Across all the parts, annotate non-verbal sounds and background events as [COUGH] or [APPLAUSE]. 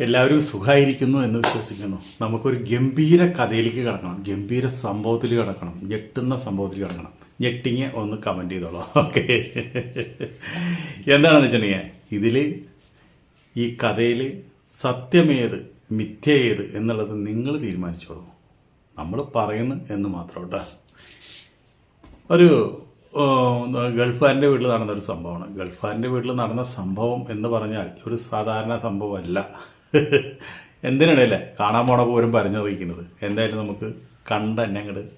എല്ലാവരും സുഖമായിരിക്കുന്നു എന്ന് വിശ്വസിക്കുന്നു. നമുക്കൊരു ഗംഭീര കഥയിലേക്ക് കിടക്കണം. ഗംഭീര സംഭവത്തിൽ കിടക്കണം. ഞെട്ടുന്ന സംഭവത്തിൽ കിടക്കണം. ഞെട്ടിങ് ഒന്ന് കമന്റ് ചെയ്തോളാം. ഓക്കെ എന്താണെന്ന് വെച്ചിട്ടുണ്ടെങ്കിൽ ഇതിൽ ഈ കഥയിൽ സത്യമേത് മിഥ്യ ഏത് എന്നുള്ളത് നിങ്ങൾ തീരുമാനിച്ചോളൂ. നമ്മൾ പറയുന്നു എന്ന് മാത്രം കേട്ടോ. ഒരു ഗൾഫുകാരന്റെ വീട്ടിൽ നടന്നൊരു സംഭവമാണ്. ഗൾഫാന്റെ വീട്ടിൽ നടന്ന സംഭവം എന്ന് പറഞ്ഞാൽ ഒരു സാധാരണ സംഭവമല്ല. എന്തിനിടയില്ലേ കാണാൻ പോണ പോലും പറഞ്ഞറിയിക്കുന്നത് എന്തായാലും നമുക്ക് കണ്ട് തന്നെ അങ്ങോട്ട്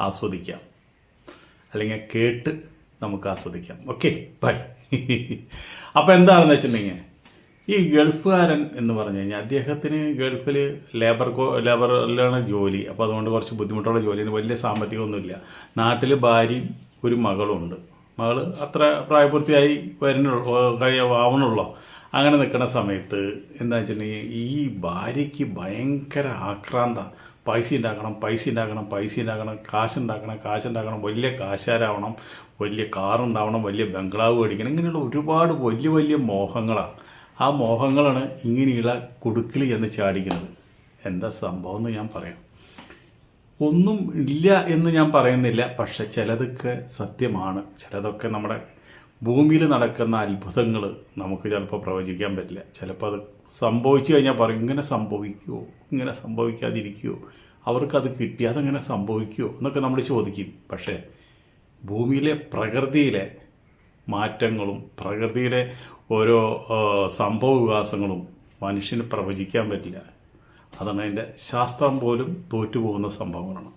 ആസ്വദിക്കാം. അല്ലെങ്കിൽ കേട്ട് നമുക്ക് ആസ്വദിക്കാം. Okay bye. അപ്പോൾ എന്താണെന്ന് വെച്ചിട്ടുണ്ടെങ്കിൽ ഈ ഗൾഫുകാരൻ എന്ന് പറഞ്ഞു കഴിഞ്ഞാൽ അദ്ദേഹത്തിന് ഗൾഫിൽ ലേബർ ലേബറിലാണ് ജോലി. അപ്പോൾ അതുകൊണ്ട് കുറച്ച് ബുദ്ധിമുട്ടുള്ള ജോലിയാണ്. വലിയ സാമ്പത്തികമൊന്നുമില്ല. നാട്ടിൽ ഭാര്യയും ഒരു മകളുണ്ട്. മകൾ അത്ര പ്രായപൂർത്തിയായി വരുന്നുള്ളൂ കഴിയ ആവണുള്ളൂ അങ്ങനെ നിൽക്കുന്ന സമയത്ത് എന്താ വെച്ചിട്ടുണ്ടെങ്കിൽ ഈ ഭാര്യയ്ക്ക് ഭയങ്കര ആക്രാന്ത. പൈസ ഉണ്ടാക്കണം പൈസ ഉണ്ടാക്കണം പൈസ ഉണ്ടാക്കണം കാശ് ഉണ്ടാക്കണം കാശ് ഉണ്ടാക്കണം വലിയ കാശാരാവണം വലിയ കാറുണ്ടാവണം വലിയ ബംഗ്ലാവ് മേടിക്കണം ഇങ്ങനെയുള്ള ഒരുപാട് വലിയ വലിയ മോഹങ്ങളാണ് ആ മോഹങ്ങളാണ് ഇങ്ങനെയുള്ള കുടുക്കിൽ എന്ന് ചാടിക്കുന്നത്. എന്താ സംഭവം എന്ന് ഞാൻ പറയാം. ഒന്നും ഇല്ല എന്ന് ഞാൻ പറയുന്നില്ല. പക്ഷെ ചിലതൊക്കെ സത്യമാണ്. ചിലതൊക്കെ നമ്മുടെ ഭൂമിയിൽ നടക്കുന്ന അത്ഭുതങ്ങൾ നമുക്ക് ചിലപ്പോൾ പ്രവചിക്കാൻ പറ്റില്ല. ചിലപ്പോൾ അത് സംഭവിച്ചു കഴിഞ്ഞാൽ പറയും ഇങ്ങനെ സംഭവിക്കുമോ ഇങ്ങനെ സംഭവിക്കാതിരിക്കുമോ അവർക്കത് കിട്ടി അതങ്ങനെ സംഭവിക്കുമോ എന്നൊക്കെ നമ്മൾ ചോദിക്കും. പക്ഷേ ഭൂമിയിലെ പ്രകൃതിയിലെ മാറ്റങ്ങളും പ്രകൃതിയിലെ ഓരോ സംഭവ വികാസങ്ങളും മനുഷ്യന് പ്രവചിക്കാൻ പറ്റില്ല. അതാണ് അതിന്റെ ശാസ്ത്രം പോലും തോറ്റുപോകുന്ന സംഭവങ്ങളാണ്.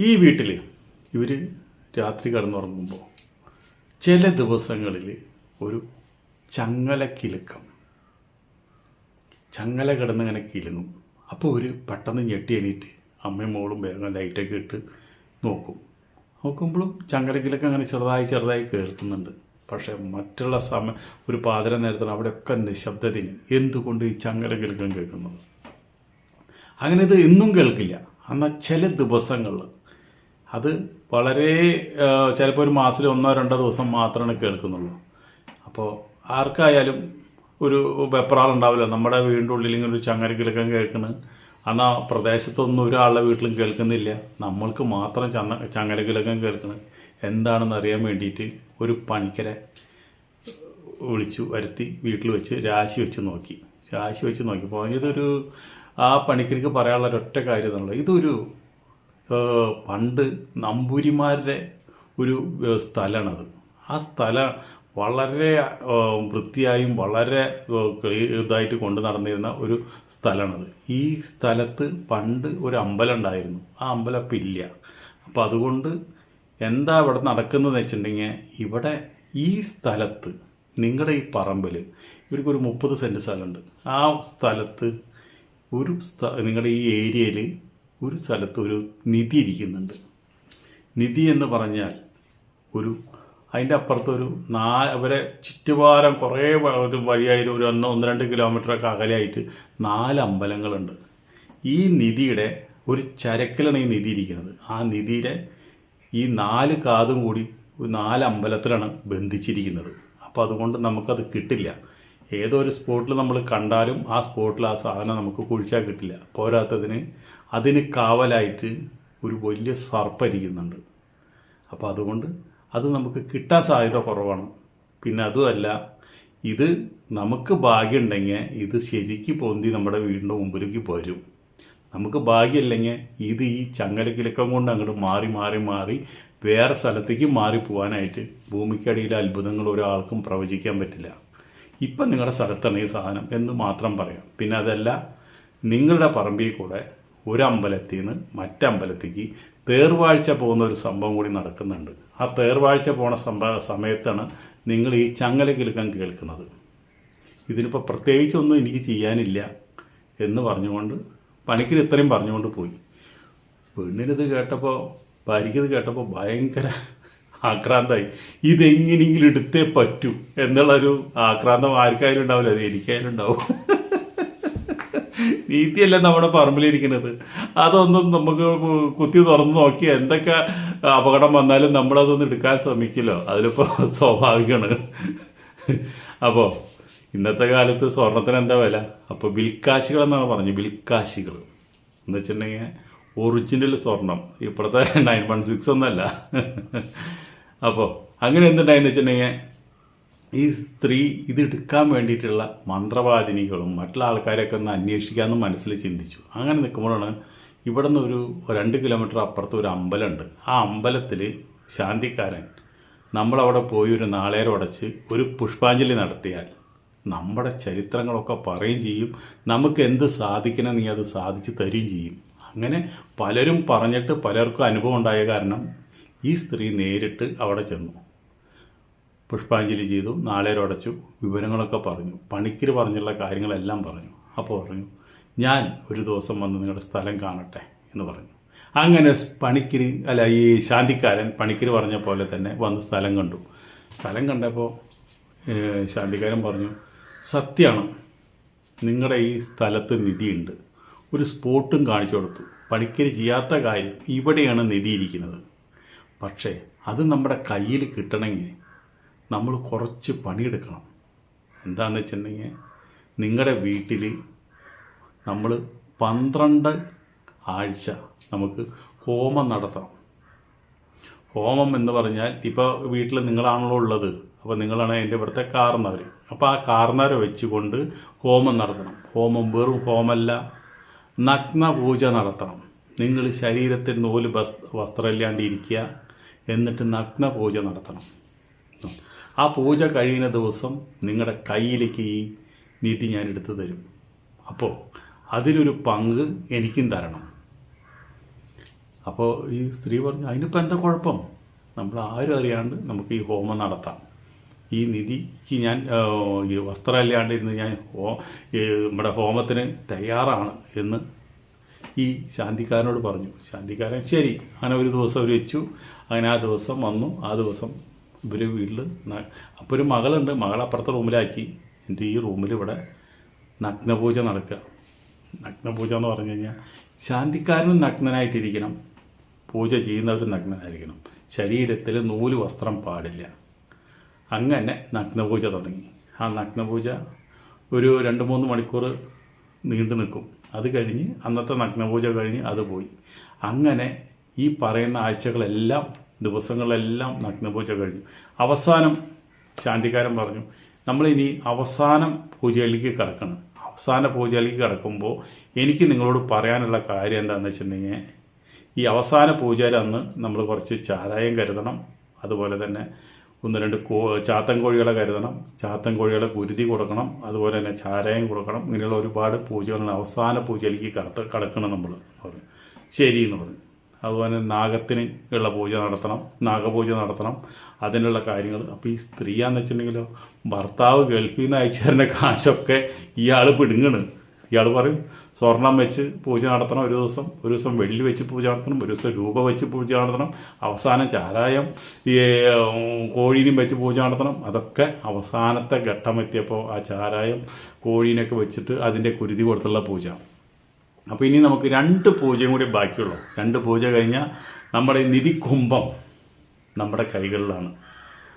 ഈ വീട്ടിൽ ഇവർ രാത്രി കടന്നുറങ്ങുമ്പോൾ ചില ദിവസങ്ങളിൽ ഒരു ചങ്ങല കിലുക്കം ചങ്ങല കിടന്നിങ്ങനെ കിലുങ്ങും. അപ്പോൾ ഒരു പെട്ടെന്ന് ഞെട്ടി എണീറ്റ് അമ്മയും മോളും വേഗം ലൈറ്റൊക്കെ ഇട്ട് നോക്കും. നോക്കുമ്പോഴും ചങ്ങല കിലുക്കം അങ്ങനെ ചെറുതായി ചെറുതായി കേൾക്കുന്നുണ്ട്. പക്ഷേ മറ്റുള്ള സമയം ഒരു പാതിര നേരത്തിന് അവിടെയൊക്കെ നിശബ്ദതയും എന്തുകൊണ്ട് ഈ ചങ്ങല കിലുക്കം കേൾക്കുന്നത്? അങ്ങനെ ഇത് എന്നും കേൾക്കില്ല. എന്നാൽ ചില ദിവസങ്ങളിൽ അത് വളരെ ചിലപ്പോൾ ഒരു മാസത്തിൽ ഒന്നോ രണ്ടോ ദിവസം മാത്രമാണ് കേൾക്കുന്നുള്ളൂ. അപ്പോൾ ആർക്കായാലും ഒരു വെപ്രാളുണ്ടാവില്ല. നമ്മുടെ വീടിന്റെ ഉള്ളിൽ ഇങ്ങനെ ഒരു ചങ്ങരക്കിലക്കം കേൾക്കുന്നത് എന്നാൽ പ്രദേശത്തൊന്നും ഒരാളുടെ വീട്ടിലും കേൾക്കുന്നില്ല. നമ്മൾക്ക് മാത്രം ചന്ന ചങ്ങരക്കിലക്കം കേൾക്കുന്നത് എന്താണെന്ന് അറിയാൻ വേണ്ടിയിട്ട് ഒരു പണിക്കരെ വിളിച്ചു വരുത്തി വീട്ടിൽ വെച്ച് രാശി വെച്ച് നോക്കി. രാശി വെച്ച് നോക്കി. ഇതൊരു ആ പണിക്കർക്ക് പറയാനുള്ള ഒരൊറ്റ കാര്യം എന്നുള്ളത് ഇതൊരു പണ്ട് നമ്പൂരിമാരുടെ ഒരു സ്ഥലമാണത്. ആ സ്ഥലം വളരെ വൃത്തിയായും വളരെ ഇതായിട്ട് കൊണ്ട് നടന്നിരുന്ന ഒരു സ്ഥലമാണത്. ഈ സ്ഥലത്ത് പണ്ട് ഒരു അമ്പലം ഉണ്ടായിരുന്നു ആ അമ്പലം ഇപ്പം ഇല്ല. അപ്പം അതുകൊണ്ട് എന്താ ഇവിടെ നടക്കുന്നതെന്ന് വെച്ചിട്ടുണ്ടെങ്കിൽ ഇവിടെ ഈ സ്ഥലത്ത് നിങ്ങളുടെ ഈ പറമ്പിൽ ഇവർക്കൊരു മുപ്പത് സെന്റ് സ്ഥലമുണ്ട്. ആ സ്ഥലത്ത് ഒരു നിങ്ങളുടെ ഈ ഏരിയയിൽ ഒരു സ്ഥലത്ത് ഒരു നിധി ഇരിക്കുന്നുണ്ട്. നിധി എന്ന് പറഞ്ഞാൽ ഒരു അതിന്റെ അപ്പുറത്തൊരു നാ അവരെ ചുറ്റുപാരം കുറേ ഒരു വഴിയായിട്ട് ഒരു ഒന്നോ ഒന്ന് രണ്ട് കിലോമീറ്ററൊക്കെ അകലെയായിട്ട് നാല് അമ്പലങ്ങളുണ്ട്. ഈ നിധിയുടെ ഒരു ചരക്കിലാണ് ഈ നിധി ഇരിക്കുന്നത്. ആ നിധിയുടെ ഈ നാല് കാതും കൂടി നാല് അമ്പലത്തിലാണ് ബന്ധിച്ചിരിക്കുന്നത്. അപ്പോൾ അതുകൊണ്ട് നമുക്കത് കിട്ടില്ല. ഏതോ ഒരു സ്പോട്ടിൽ നമ്മൾ കണ്ടാലും ആ സ്പോട്ടിൽ ആ സാധനം നമുക്ക് കുഴിച്ചാൽ കിട്ടില്ല. പോരാത്തതിന് അതിന് കാവലായിട്ട് ഒരു വലിയ സർപ്പരിക്കുന്നുണ്ട്. അപ്പോൾ അതുകൊണ്ട് അത് നമുക്ക് കിട്ടാൻ സാധ്യത കുറവാണ്. പിന്നെ അതുമല്ല ഇത് നമുക്ക് ഭാഗ്യമുണ്ടെങ്കിൽ ഇത് ശരിക്ക് പൊന്തി നമ്മുടെ വീടിന്റെ മുമ്പിലേക്ക് വരും നമുക്ക് ഭാഗ്യമില്ലെങ്കിൽ ഇത് ഈ ചങ്ങലക്കിലക്കം കൊണ്ട് അങ്ങോട്ട് മാറി മാറി മാറി വേറെ സ്ഥലത്തേക്ക് മാറി പോകാനായിട്ട് ഭൂമിക്കടിയിലെ അത്ഭുതങ്ങൾ ഒരാൾക്കും പ്രവചിക്കാൻ പറ്റില്ല. ഇപ്പം നിങ്ങളുടെ സ്ഥലത്താണ് ഈ സാധനം എന്ന് മാത്രം പറയാം. പിന്നെ അതല്ല നിങ്ങളുടെ പറമ്പിൽ കൂടെ ഒരു അമ്പലത്തിൽ നിന്ന് മറ്റമ്പലത്തേക്ക് തേർവാഴ്ച പോകുന്ന ഒരു സംഭവം കൂടി നടക്കുന്നുണ്ട്. ആ തേർവാഴ്ച പോണ സംഭവ സമയത്താണ് നിങ്ങൾ ഈ ചങ്ങല കിലുക്കം കേൾക്കുന്നത്. ഇതിനിപ്പോൾ പ്രത്യേകിച്ചൊന്നും എനിക്ക് ചെയ്യാനില്ല എന്ന് പറഞ്ഞുകൊണ്ട് പണിക്കർ ഇത്രയും പറഞ്ഞുകൊണ്ട് പോയി. പെണ്ണിനിത് കേട്ടപ്പോൾ ഭാര്യയ്ക്കിത് കേട്ടപ്പോൾ ഭയങ്കര ആക്രാന്തമായി ഇതെങ്ങനെയെങ്കിലും എടുത്തേ പറ്റൂ എന്നുള്ളൊരു ആക്രാന്തം ആർക്കായാലും ഉണ്ടാവില്ല അത് എനിക്കായാലും ഉണ്ടാവും. [LAUGHS] നീതിയല്ല നമ്മുടെ പറമ്പിലിരിക്കുന്നത്. അതൊന്നും നമുക്ക് കുത്തി തുറന്ന് നോക്കി എന്തൊക്കെ അപകടം വന്നാലും നമ്മളതൊന്നും എടുക്കാൻ ശ്രമിക്കില്ലോ. അതിലിപ്പോൾ [LAUGHS] സ്വാഭാവികമാണ്. [LAUGHS] അപ്പോൾ ഇന്നത്തെ കാലത്ത് സ്വർണത്തിന് എന്താ വില? അപ്പോൾ ബിൽക്കാശികൾ എന്നാണ് പറഞ്ഞു ബിൽക്കാശികൾ എന്ന് വെച്ചിട്ടുണ്ടെങ്കിൽ ഒറിജിനൽ സ്വർണം. ഇപ്പോഴത്തെ നയൻ വൺ സിക്സ് ഒന്നല്ല. അപ്പോൾ അങ്ങനെ എന്തുണ്ടായെന്ന് വെച്ചിട്ടുണ്ടെങ്കിൽ ഈ സ്ത്രീ ഇതെടുക്കാൻ വേണ്ടിയിട്ടുള്ള മന്ത്രവാദിനികളും മറ്റുള്ള ആൾക്കാരെയൊക്കെ ഒന്ന് അന്വേഷിക്കാമെന്ന് മനസ്സിൽ ചിന്തിച്ചു. അങ്ങനെ നിൽക്കുമ്പോഴാണ് ഇവിടെ നിന്ന് ഒരു രണ്ട് കിലോമീറ്റർ അപ്പുറത്ത് ഒരു അമ്പലമുണ്ട്. ആ അമ്പലത്തിൽ ശാന്തിക്കാരൻ നമ്മളവിടെ പോയി ഒരു നാളേരം ഉടച്ച് ഒരു പുഷ്പാഞ്ജലി നടത്തിയാൽ നമ്മുടെ ചരിത്രങ്ങളൊക്കെ പറയുകയും ചെയ്യും. നമുക്ക് എന്ത് സാധിക്കണം നീ അത് സാധിച്ചു തരുകയും ചെയ്യും. അങ്ങനെ പലരും പറഞ്ഞിട്ട് പലർക്കും അനുഭവം ഉണ്ടായ കാരണം ഈ സ്ത്രീ നേരിട്ട് അവിടെ ചെന്നു. പുഷ്പാഞ്ജലി ചെയ്തു നാളേരം അടച്ചു വിവരങ്ങളൊക്കെ പറഞ്ഞു പണിക്കർ പറഞ്ഞുള്ള കാര്യങ്ങളെല്ലാം പറഞ്ഞു. അപ്പോൾ പറഞ്ഞു ഞാൻ ഒരു ദിവസം വന്ന് നിങ്ങളുടെ സ്ഥലം കാണട്ടെ എന്ന് പറഞ്ഞു. അങ്ങനെ പണിക്കർ അല്ല ഈ ശാന്തിക്കാരൻ പണിക്കർ പറഞ്ഞ പോലെ തന്നെ വന്ന് സ്ഥലം കണ്ടു. സ്ഥലം കണ്ടപ്പോൾ ശാന്തിക്കാരൻ പറഞ്ഞു സത്യമാണ് നിങ്ങളുടെ ഈ സ്ഥലത്ത് നിധിയുണ്ട്. ഒരു സ്പോട്ടും കാണിച്ചു കൊടുത്തു. പണിക്കര് ചെയ്യാത്ത കാര്യം ഇവിടെയാണ് നിധി ഇരിക്കുന്നത്. പക്ഷേ അത് നമ്മുടെ കയ്യിൽ കിട്ടണമെങ്കിൽ നമ്മൾ കുറച്ച് പണിയെടുക്കണം. എന്താണെന്ന് വെച്ചിട്ടുണ്ടെങ്കിൽ നിങ്ങളുടെ വീട്ടിൽ നമ്മൾ പന്ത്രണ്ട് ആഴ്ച നമുക്ക് ഹോമം നടത്തണം. ഹോമം എന്ന് പറഞ്ഞാൽ ഇപ്പോൾ വീട്ടിൽ നിങ്ങളാണല്ലോ ഉള്ളത്. അപ്പോൾ നിങ്ങളാണ് എന്റെ ഇവിടുത്തെ കാർന്നവർ. അപ്പോൾ ആ കാർന്നവരെ വെച്ചുകൊണ്ട് ഹോമം നടത്തണം. ഹോമം വെറും ഹോമല്ല. നഗ്ന പൂജ നടത്തണം. നിങ്ങൾ ശരീരത്തിൽ നൂൽ വസ് വസ്ത്രമില്ലാണ്ട് ഇരിക്കുക. എന്നിട്ട് നഗ്നപൂജ നടത്തണം. ആ പൂജ കഴിയുന്ന ദിവസം നിങ്ങളുടെ കയ്യിലേക്ക് ഈ നീതി ഞാൻ എടുത്തു തരും. അപ്പോൾ അതിലൊരു പങ്ക് എനിക്കും തരണം. അപ്പോൾ ഈ സ്ത്രീ പറഞ്ഞു അതിനിപ്പോൾ എന്താ കുഴപ്പം? നമ്മൾ ആരും അറിയാണ്ട് നമുക്ക് ഈ ഹോമം നടത്താം. ഈ നിധിക്ക് ഞാൻ ഈ വസ്ത്രമില്ലാണ്ടിരുന്ന് ഞാൻ ഹോ നമ്മുടെ ഹോമത്തിന് തയ്യാറാണ് എന്ന് ഈ ശാന്തിക്കാരനോട് പറഞ്ഞു ശാന്തിക്കാരൻ ശരി അങ്ങനെ ഒരു ദിവസം അവർ വെച്ചു അങ്ങനെ ആ ദിവസം വന്നു ആ ദിവസം ഇവർ വീട്ടിൽ അപ്പോൾ ഒരു മകളുണ്ട് മകളപ്പുറത്തെ റൂമിലാക്കി എന്റെ ഈ റൂമിൽ ഇവിടെ നഗ്നപൂജ നടക്കുക. നഗ്നപൂജ എന്ന് പറഞ്ഞു കഴിഞ്ഞാൽ ശാന്തിക്കാരനും നഗ്നനായിട്ടിരിക്കണം പൂജ ചെയ്യുന്നവരും നഗ്നനായിരിക്കണം ശരീരത്തിൽ നൂൽ വസ്ത്രം പാടില്ല. അങ്ങനെ നഗ്നപൂജ തുടങ്ങി. ആ നഗ്നപൂജ ഒരു രണ്ട് മൂന്ന് മണിക്കൂർ നീണ്ടു നിൽക്കും. അത് കഴിഞ്ഞ് അന്നത്തെ നഗ്നപൂജ കഴിഞ്ഞ് അത് പോയി. അങ്ങനെ ഈ പറയുന്ന ആഴ്ചകളെല്ലാം ദിവസങ്ങളെല്ലാം നഗ്നപൂജ കഴിഞ്ഞു. അവസാനം ശാന്തികാരൻ പറഞ്ഞു നമ്മളിനി അവസാനം പൂജയിലേക്ക് കിടക്കണം. അവസാന പൂജയിലേക്ക് കിടക്കുമ്പോൾ എനിക്ക് നിങ്ങളോട് പറയാനുള്ള കാര്യം എന്താണെന്ന് വെച്ചിട്ടുണ്ടെങ്കിൽ ഈ അവസാന പൂജയിൽ അന്ന് നമ്മൾ കുറച്ച് ചാരായം കരുതണം. അതുപോലെ തന്നെ ഒന്ന് രണ്ട് കോ ചാത്തൻ കോഴികളെ കരുതണം. ചാത്തൻ കോഴികളെ കുരുതി കൊടുക്കണം. അതുപോലെ തന്നെ ചാരായം കൊടുക്കണം. ഇങ്ങനെയുള്ള ഒരുപാട് പൂജകളുണ്ട്. അവസാന പൂജയിലേക്ക് കടത്ത് കടക്കണം നമ്മൾ പറഞ്ഞു ശരി എന്ന് പറഞ്ഞു. അതുപോലെ നാഗത്തിന് ഉള്ള പൂജ നടത്തണം. നാഗപൂജ നടത്തണം. അതിനുള്ള കാര്യങ്ങൾ. അപ്പോൾ ഈ സ്ത്രീയാന്ന് വെച്ചിട്ടുണ്ടെങ്കിലോ ഭർത്താവ് ഗൾഫിൽ നിന്ന് അയച്ചു തരുന്ന കാശൊക്കെ ഇയാൾ പിടുങ്ങണ്. ഇയാൾ പറയും സ്വർണം വെച്ച് പൂജ നടത്തണം ഒരു ദിവസം ഒരു ദിവസം വെള്ളി വെച്ച് പൂജ നടത്തണം ഒരു ദിവസം രൂപ വെച്ച് പൂജ നടത്തണം അവസാനം ചാരായം ഈ കോഴീനും വെച്ച് പൂജ നടത്തണം. അതൊക്കെ അവസാനത്തെ ഘട്ടം എത്തിയപ്പോൾ ആ ചാരായം കോഴീനൊക്കെ വെച്ചിട്ട് അതിന്റെ കുരുതി കൊടുത്തുള്ള പൂജ. അപ്പോൾ ഇനി നമുക്ക് രണ്ട് പൂജയും കൂടി ബാക്കിയുള്ളൂ. രണ്ട് പൂജ കഴിഞ്ഞാൽ നമ്മുടെ നിധി കുംഭം നമ്മുടെ കൈകളിലാണ്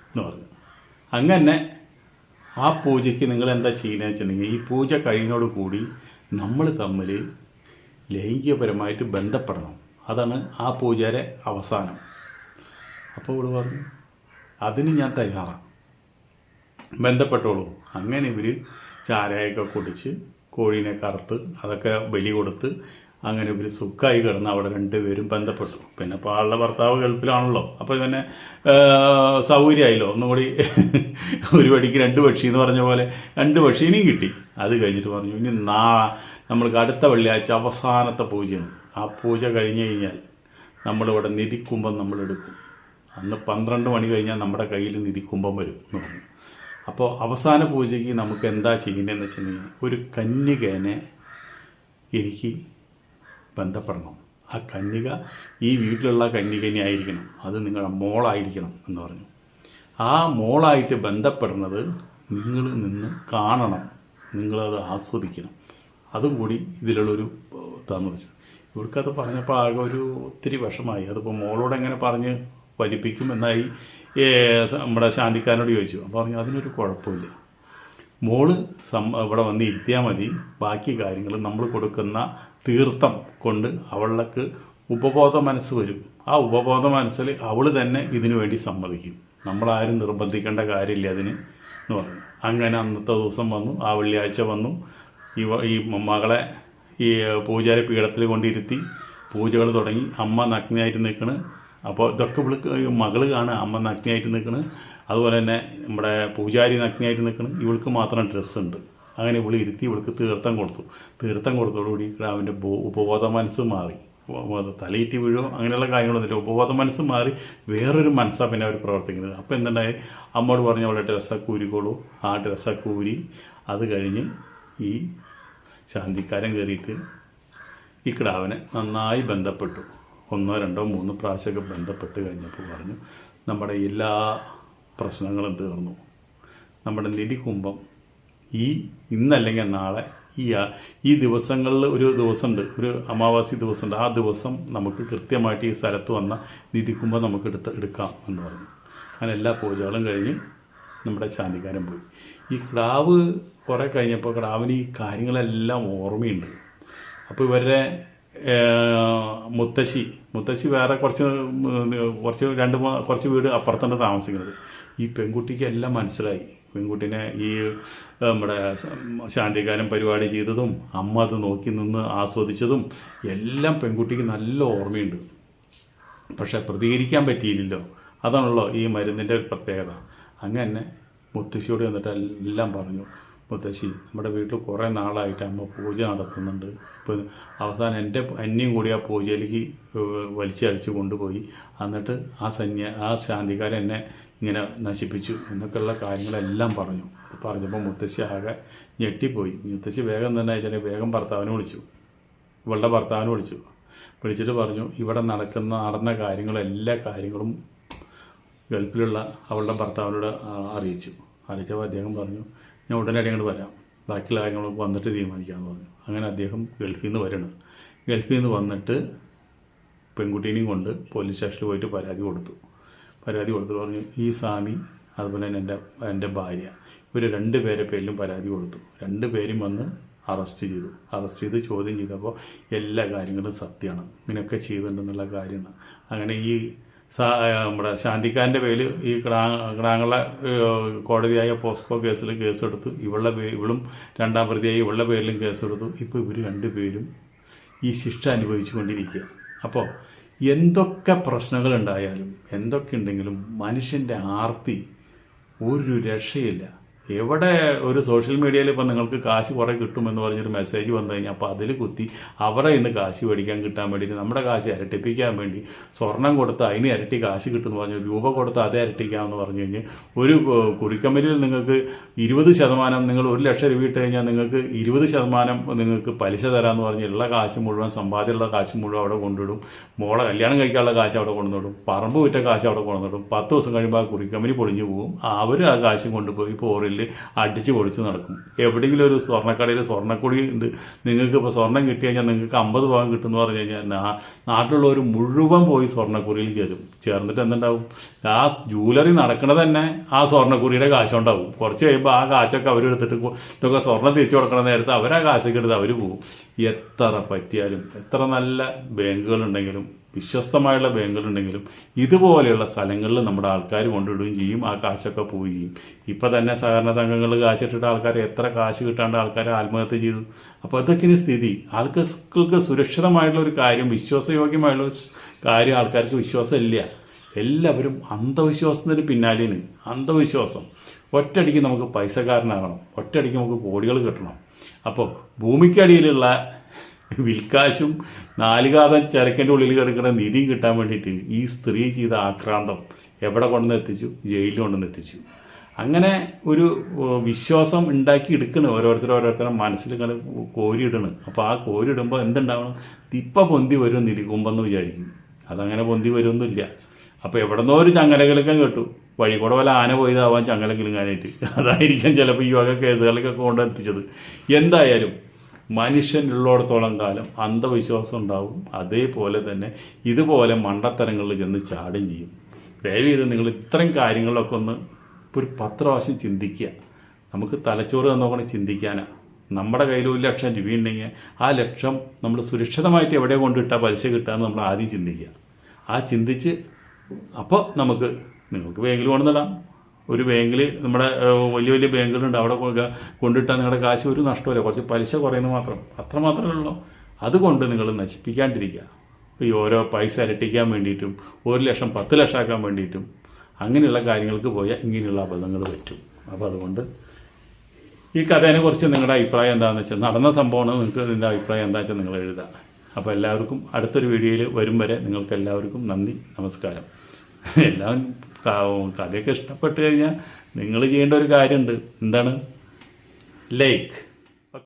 എന്ന് പറഞ്ഞു. അങ്ങനെ ആ പൂജയ്ക്ക് നിങ്ങൾ എന്താ ചെയ്യുന്നത് വെച്ചിട്ടുണ്ടെങ്കിൽ ഈ പൂജ കഴിയുന്നതോട് കൂടി നമ്മൾ തമ്മിൽ ലൈംഗികപരമായിട്ട് ബന്ധപ്പെടണം. അതാണ് ആ പൂജയുടെ അവസാനം. അപ്പോൾ ഇവിടെ പറഞ്ഞു അതിന് ഞാൻ തയ്യാറാണ് ബന്ധപ്പെട്ടോളൂ. അങ്ങനെ ഇവർ ചാരയൊക്കെ കുടിച്ച് കോഴീനെ കറുത്ത് അതൊക്കെ ബലി കൊടുത്ത് അങ്ങനെ ഇവർ സുഖമായി കിടന്ന് അവിടെ രണ്ടുപേരും ബന്ധപ്പെട്ടു. പിന്നെ ഇപ്പോൾ ആളുടെ ഭർത്താവ് ഗൾഫിലാണല്ലോ. അപ്പോൾ ഇവനെ സൗകര്യമായല്ലോ. ഒന്നുകൂടി ഒരു വടിക്ക് രണ്ട് പക്ഷി എന്ന് പറഞ്ഞ പോലെ രണ്ട് പക്ഷീനെയും കിട്ടി. അത് കഴിഞ്ഞിട്ട് പറഞ്ഞു ഇനി നാ നമ്മൾക്ക് അടുത്ത വെള്ളിയാഴ്ച അവസാനത്തെ പൂജയാണ്. ആ പൂജ കഴിഞ്ഞ് കഴിഞ്ഞാൽ നമ്മളിവിടെ നിധിക്കുമ്പം നമ്മൾ എടുക്കും. അന്ന് പന്ത്രണ്ട് മണി കഴിഞ്ഞാൽ നമ്മുടെ കയ്യിൽ നിധിക്കുമ്പം വരും എന്ന് പറഞ്ഞു. അപ്പോൾ അവസാന പൂജയ്ക്ക് നമുക്ക് എന്താ ചെയ്യേണ്ടതെന്ന് വെച്ചിട്ടുണ്ടെങ്കിൽ ഒരു കന്യകേനെ എനിക്ക് ബന്ധപ്പെടണം. ആ കന്യക ഈ വീട്ടിലുള്ള കന്യകനെ ആയിരിക്കണം. അത് നിങ്ങളുടെ മോളായിരിക്കണം എന്ന് പറഞ്ഞു. ആ മോളായിട്ട് ബന്ധപ്പെടുന്നത് നിങ്ങൾ നിന്ന് കാണണം. നിങ്ങളത് ആസ്വദിക്കണം. അതും കൂടി ഇതിലുള്ളൊരു ഇതാന്ന് വെച്ചു. ഇവർക്കത് പറഞ്ഞപ്പോൾ ആകെ ഒരു ഒത്തിരി വിഷമായി അതിപ്പോൾ മോളോട് എങ്ങനെ പറഞ്ഞ് വലിപ്പിക്കും എന്നായി നമ്മുടെ ശാന്തിക്കാരനോട് ചോദിച്ചു. അപ്പോൾ പറഞ്ഞു അതിനൊരു കുഴപ്പമില്ല. മോൾ സം ഇവിടെ വന്ന് ഇരുത്തിയാൽ മതി. ബാക്കി കാര്യങ്ങൾ നമ്മൾ കൊടുക്കുന്ന തീർത്ഥം കൊണ്ട് അവൾക്ക് ഉപബോധ മനസ്സ് വരും. ആ ഉപബോധ മനസ്സിൽ അവൾ തന്നെ ഇതിനു വേണ്ടി സമ്മതിക്കും. നമ്മളാരും നിർബന്ധിക്കേണ്ട കാര്യമില്ല അതിന് എന്ന് പറഞ്ഞു. അങ്ങനെ അന്നത്തെ ദിവസം വന്നു ആ വെള്ളിയാഴ്ച വന്നു. ഈ ഈ മകളെ ഈ പൂജാരി പീഠത്തിൽ കൊണ്ടിരുത്തി പൂജകൾ തുടങ്ങി. അമ്മ നഗ്നയായിട്ട് നിൽക്കണ്. അപ്പോൾ ഇതൊക്കെ ഇവൾക്ക് മകൾ കാണുക അമ്മ നഗ്നയായിട്ട് നിൽക്കണ്. അതുപോലെ തന്നെ നമ്മുടെ പൂജാരി നഗ്നയായിട്ട് നിൽക്കണ്. ഇവൾക്ക് മാത്രം ഡ്രസ്സുണ്ട് അങ്ങനെ ഇവിടെ ഇരുത്തി ഇവൾക്ക് തീർത്ഥം കൊടുത്തു. തീർത്ഥം കൊടുത്തോടുകൂടി അവന്റെ ഉപബോധ മനസ്സ് മാറി. തലയിറ്റി വീഴോ അങ്ങനെയുള്ള കാര്യങ്ങളൊന്നുമില്ല ഉപബോധ മനസ്സ് മാറി വേറൊരു മനസ്സാണ് പിന്നെ അവർ പ്രവർത്തിക്കുന്നത്. അപ്പോൾ എന്തുണ്ടായി? അമ്മോട് പറഞ്ഞു അവളുടെ ഡ്രസ്സൊക്കെ ഊരിക്കോളൂ. ആ ഡ്രസ്സൊക്കെ കൂരി അത് കഴിഞ്ഞ് ഈ ശാന്തിക്കാരൻ കയറിയിട്ട് ഈ കിടാവിനെ നന്നായി ബന്ധപ്പെട്ടു. ഒന്നോ രണ്ടോ മൂന്ന് പ്രാവശ്യമൊക്കെ ബന്ധപ്പെട്ട് കഴിഞ്ഞപ്പോൾ പറഞ്ഞു നമ്മുടെ എല്ലാ പ്രശ്നങ്ങളും തീർന്നു. നമ്മുടെ നിധി കുംഭം ഈ ഇന്നല്ലെങ്കിൽ നാളെ ഈ ഈ ദിവസങ്ങളിൽ ഒരു ദിവസമുണ്ട് ഒരു അമാവാസി ദിവസമുണ്ട്. ആ ദിവസം നമുക്ക് കൃത്യമായിട്ട് ഈ സ്ഥലത്ത് വന്ന നിധി കുംഭം നമുക്ക് എടുത്ത് എടുക്കാം എന്ന് പറഞ്ഞു. അങ്ങനെ എല്ലാ പൂജകളും കഴിഞ്ഞ് നമ്മുടെ ശാന്തിക്കാരൻ പോയി. ഈ ക്ടാവ് കുറേ കഴിഞ്ഞപ്പോൾ ക്ടാവിന് ഈ കാര്യങ്ങളെല്ലാം ഓർമ്മയുണ്ട്. അപ്പോൾ ഇവരുടെ മുത്തശ്ശി മുത്തശ്ശി വേറെ കുറച്ച് കുറച്ച് രണ്ട് കുറച്ച് വീട് അപ്പുറത്താണ് താമസിക്കുന്നത്. ഈ പെൺകുട്ടിക്ക് എല്ലാം മനസ്സിലായി. പെൺകുട്ടീനെ ഈ നമ്മുടെ ശാന്തികാരം പരിപാടി ചെയ്തതും അമ്മ അത് നോക്കി നിന്ന് ആസ്വദിച്ചതും എല്ലാം പെൺകുട്ടിക്ക് നല്ല ഓർമ്മയുണ്ട്. പക്ഷെ പ്രതികരിക്കാൻ പറ്റിയില്ലല്ലോ. അതാണല്ലോ ഈ മരുന്നിന്റെ പ്രത്യേകത. അങ്ങനെ മുത്തശ്ശിയോട് വന്നിട്ട് എല്ലാം പറഞ്ഞു. മുത്തശ്ശി നമ്മുടെ വീട്ടിൽ കുറേ നാളായിട്ട് അമ്മ പൂജ നടത്തുന്നുണ്ട്. ഇപ്പോൾ അവസാനം എന്റെ എന്നെയും കൂടി ആ പൂജയിലേക്ക് വലിച്ചഴിച്ച് കൊണ്ടുപോയി. എന്നിട്ട് ആ സന്യ ആ ശാന്തിക്കാരൻ എന്നെ ഇങ്ങനെ നശിപ്പിച്ചു എന്നൊക്കെയുള്ള കാര്യങ്ങളെല്ലാം പറഞ്ഞു. പറഞ്ഞപ്പോൾ മുത്തശ്ശി ആകെ ഞെട്ടിപ്പോയി. മുത്തശ്ശി വേഗം തന്നെ വെച്ചാൽ വേഗം ഭർത്താവിനെ വിളിച്ചു. ഇവളുടെ ഭർത്താവിനെ വിളിച്ചു. വിളിച്ചിട്ട് പറഞ്ഞു ഇവിടെ നടക്കുന്ന നടന്ന കാര്യങ്ങളും എല്ലാ കാര്യങ്ങളും ഗൾഫിലുള്ള അവളുടെ ഭർത്താവിനോട് അറിയിച്ചു. അറിയിച്ചപ്പോൾ അദ്ദേഹം പറഞ്ഞു ഞാൻ ഉടനടി അങ്ങോട്ട് വരാം. ബാക്കിയുള്ള കാര്യങ്ങൾ വന്നിട്ട് തീരുമാനിക്കാമെന്ന് പറഞ്ഞു. അങ്ങനെ അദ്ദേഹം ഗൾഫിൽ നിന്ന് വരണം. ഗൾഫിൽ നിന്ന് വന്നിട്ട് പെൺകുട്ടീനെയും കൊണ്ട് പോലീസ് സ്റ്റേഷനിൽ പോയിട്ട് പരാതി കൊടുത്തു. പരാതി കൊടുത്തു പറഞ്ഞു ഈ സ്വാമി അതുപോലെ തന്നെ എന്റെ എന്റെ ഭാര്യ ഇവർ രണ്ട് പേരെ പേരിലും പരാതി കൊടുത്തു. രണ്ട് പേരും വന്ന് അറസ്റ്റ് ചെയ്തു. അറസ്റ്റ് ചെയ്ത് ചോദ്യം ചെയ്തപ്പോൾ എല്ലാ കാര്യങ്ങളും സത്യമാണ്. ഇങ്ങനെയൊക്കെ ചെയ്തിട്ടുണ്ടെന്നുള്ള കാര്യമാണ്. അങ്ങനെ ഈ നമ്മുടെ ശാന്തിക്കാരന്റെ പേര് ഈ കിടാ കിടാങ്ങള കോടതിയായ പോസ്കോ കേസിൽ കേസെടുത്തു. ഇവളുടെ പേ ഇവളും രണ്ടാം പ്രതിയായി ഇവളുടെ പേരിലും കേസെടുത്തു. ഇപ്പോൾ ഇവർ രണ്ടുപേരും ഈ ശിക്ഷ അനുഭവിച്ചു കൊണ്ടിരിക്കുക അപ്പോൾ എന്തൊക്കെ പ്രശ്നങ്ങളുണ്ടായാലും എന്തൊക്കെ ഉണ്ടെങ്കിലും മനുഷ്യന്റെ ആർത്തി ഒരു രക്ഷയില്ല. എവിടെ ഒരു സോഷ്യൽ മീഡിയയിൽ ഇപ്പം നിങ്ങൾക്ക് കാശ് കുറേ കിട്ടുമെന്ന് പറഞ്ഞൊരു മെസ്സേജ് വന്നു കഴിഞ്ഞാൽ അപ്പോൾ അതിൽ കുത്തി അവരെ ഇന്ന് കാശ് മേടിക്കാൻ കിട്ടാൻ വേണ്ടി നമ്മുടെ കാശ് ഇരട്ടിപ്പിക്കാൻ വേണ്ടി സ്വർണം കൊടുത്ത് അതിന് ഇരട്ടി കാശ് കിട്ടുമെന്ന് പറഞ്ഞു രൂപ കൊടുത്ത് അതേ ഇരട്ടിക്കാമെന്ന് പറഞ്ഞു കഴിഞ്ഞാൽ ഒരു കുറിക്കമ്പനിയിൽ നിങ്ങൾക്ക് ഇരുപത് ശതമാനം നിങ്ങൾ ഒരു ലക്ഷം രൂപ ഇട്ട് കഴിഞ്ഞാൽ നിങ്ങൾക്ക് ഇരുപത് ശതമാനം നിങ്ങൾക്ക് പലിശ തരാമെന്ന് പറഞ്ഞ് ഉള്ള കാശ് മുഴുവൻ സമ്പാദ്യമുള്ള കാശ് മുഴുവൻ അവിടെ കൊണ്ടിടും മോളെ കല്യാണം കഴിക്കാനുള്ള കാശ് അവിടെ കൊണ്ടുവിടും. പറമ്പ് വിറ്റ കാശ് അവിടെ കൊണ്ടുവിടും. പത്ത് ദിവസം കഴിയുമ്പോൾ ആ കുറിക്കമ്പനി പൊളിഞ്ഞു പോകും അവർ ആ കാശും കൊണ്ടുപോയി പോറിൽ അടിച്ച് പൊളിച്ച് നടക്കും. എവിടെയെങ്കിലും ഒരു സ്വർണക്കടയിൽ സ്വർണക്കുടി ഉണ്ട്. നിങ്ങൾക്ക് ഇപ്പോൾ സ്വർണം കിട്ടി കഴിഞ്ഞാൽ നിങ്ങൾക്ക് അമ്പത് ഭാഗം കിട്ടുമെന്ന് പറഞ്ഞു കഴിഞ്ഞാൽ നാട്ടിലുള്ളവർ മുഴുവൻ പോയി സ്വർണക്കുറിയിൽ കയറും. ചേർന്നിട്ട് എന്തുണ്ടാവും? ആ ജൂവലറി നടക്കണത് തന്നെ ആ സ്വർണക്കുറിയുടെ കാശുണ്ടാവും കുറച്ച് കഴിയുമ്പോൾ ആ കാശൊക്കെ അവരെടുത്തിട്ട് ഇതൊക്കെ സ്വർണം തിരിച്ചു കൊടുക്കണ നേരത്തെ അവർ ആ കാശൊക്കെ എടുത്ത് അവർ പോകും എത്ര പറ്റിയാലും എത്ര നല്ല ബാങ്കുകളുണ്ടെങ്കിലും വിശ്വസ്തമായുള്ള ബാങ്കുകളുണ്ടെങ്കിലും ഇതുപോലെയുള്ള സ്ഥലങ്ങളിൽ നമ്മുടെ ആൾക്കാർ കൊണ്ടിടുകയും ചെയ്യും ആ കാശൊക്കെ പോവുകയും. ഇപ്പം തന്നെ സഹകരണ സംഘങ്ങളിൽ കാശിട്ടിട്ട് ആൾക്കാർ എത്ര കാശ് കിട്ടാണ്ട് ആൾക്കാർ ആത്മഹത്യ ചെയ്തു. അപ്പോൾ ഇതൊക്കെയാണ് സ്ഥിതി. ആൾക്കാർക്ക് സുരക്ഷിതമായിട്ടുള്ള ഒരു കാര്യം വിശ്വാസയോഗ്യമായുള്ള കാര്യം ആൾക്കാർക്ക് വിശ്വാസമില്ല. എല്ലാവരും അന്ധവിശ്വാസത്തിന് പിന്നാലെയാണ്. അന്ധവിശ്വാസം. ഒറ്റയടിക്ക് നമുക്ക് പൈസക്കാരനാകണം. ഒറ്റയടിക്ക് നമുക്ക് കോടികൾ കിട്ടണം. അപ്പോൾ ഭൂമിക്കടിയിലുള്ള വിൽക്കാശും നാലുകാതം ചരക്കന്റെ ഉള്ളിൽ കിടക്കുന്ന നിധിയും കിട്ടാൻ വേണ്ടിയിട്ട് ഈ സ്ത്രീ ചെയ്ത ആക്രാന്തം എവിടെ കൊണ്ടുവന്ന് എത്തിച്ചു? ജയിലിൽ കൊണ്ടുവന്ന് എത്തിച്ചു. അങ്ങനെ ഒരു വിശ്വാസം ഉണ്ടാക്കി എടുക്കണ്. ഓരോരുത്തരും ഓരോരുത്തരുടെ മനസ്സിൽ ഇങ്ങനെ കോരിയിടണം. അപ്പോൾ ആ കോരിയിടുമ്പോൾ എന്തുണ്ടാവണം? തിപ്പ പൊന്തി വരും നിധിക്കുമ്പെന്ന് വിചാരിക്കും. അതങ്ങനെ പൊന്തി വരുമൊന്നുമില്ല അപ്പോൾ എവിടെന്നോ ഒരു ചങ്ങലകളൊക്കെ കേട്ടു. വഴി കൂടെ വല്ല ആന പോയതാവാൻ ചങ്ങല കിളുങ്ങാനായിട്ട് അതായിരിക്കാം ചിലപ്പോൾ ഈ വക കേസുകളിലൊക്കെ കൊണ്ടെത്തിച്ചത് എന്തായാലും മനുഷ്യനുള്ളിടത്തോളം കാലം അന്ധവിശ്വാസം ഉണ്ടാവും. അതേപോലെ തന്നെ ഇതുപോലെ മണ്ടത്തരങ്ങളിൽ ചെന്ന് ചാടും ചെയ്യും. ദയവ് ചെയ്ത് നിങ്ങൾ ഇത്രയും കാര്യങ്ങളൊക്കെ ഒന്ന് ഒരു പത്ത് പ്രാവശ്യം ചിന്തിക്കുക. നമുക്ക് തലച്ചോറ് നോക്കണേ ചിന്തിക്കാനാണ് നമ്മുടെ കയ്യിൽ ഒരു ലക്ഷം രൂപ ഉണ്ടെങ്കിൽ ആ ലക്ഷം നമ്മൾ സുരക്ഷിതമായിട്ട് എവിടെ കൊണ്ടിട്ടാൽ പലിശ കിട്ടാമെന്ന് നമ്മൾ ആദ്യം ചിന്തിക്കുക. ആ ചിന്തിച്ച് അപ്പോൾ നമുക്ക് നിങ്ങൾക്ക് ബാങ്കിൽ കൊണ്ടുവന്നിടാം ഒരു ബാങ്കിൽ നമ്മുടെ വലിയ വലിയ ബാങ്കുകളുണ്ട്. അവിടെ കൊണ്ടിട്ടാൽ നിങ്ങളുടെ കാശ് ഒരു നഷ്ടമല്ല കുറച്ച് പലിശ കുറയുന്നത് മാത്രം. അത്ര മാത്രമേ ഉള്ളൂ. അതുകൊണ്ട് നിങ്ങൾ നശിപ്പിക്കാണ്ടിരിക്കുക. ഈ ഓരോ പൈസ ഇരട്ടിക്കാൻ വേണ്ടിയിട്ടും ഒരു ലക്ഷം പത്ത് ലക്ഷം ആക്കാൻ വേണ്ടിയിട്ടും അങ്ങനെയുള്ള കാര്യങ്ങൾക്ക് പോയാൽ ഇങ്ങനെയുള്ള അബദ്ധങ്ങൾ പറ്റും. അപ്പോൾ അതുകൊണ്ട് ഈ കഥേനെ കുറിച്ച് നിങ്ങളുടെ അഭിപ്രായം എന്താണെന്ന് വെച്ചാൽ നടന്ന സംഭവമാണ് നിങ്ങൾക്ക് ഇതിന്റെ അഭിപ്രായം എന്താണെന്ന് വെച്ചാൽ നിങ്ങൾ എഴുതാം. അപ്പോൾ എല്ലാവർക്കും അടുത്തൊരു വീഡിയോയിൽ വരും വരെ നിങ്ങൾക്ക് എല്ലാവർക്കും നന്ദി നമസ്കാരം. [LAUGHS] എല്ലാം കഥയൊക്കെ ഇഷ്ടപ്പെട്ട് കഴിഞ്ഞാൽ നിങ്ങൾ ചെയ്യേണ്ട ഒരു കാര്യമുണ്ട്. എന്താണ്? ലൈക്ക്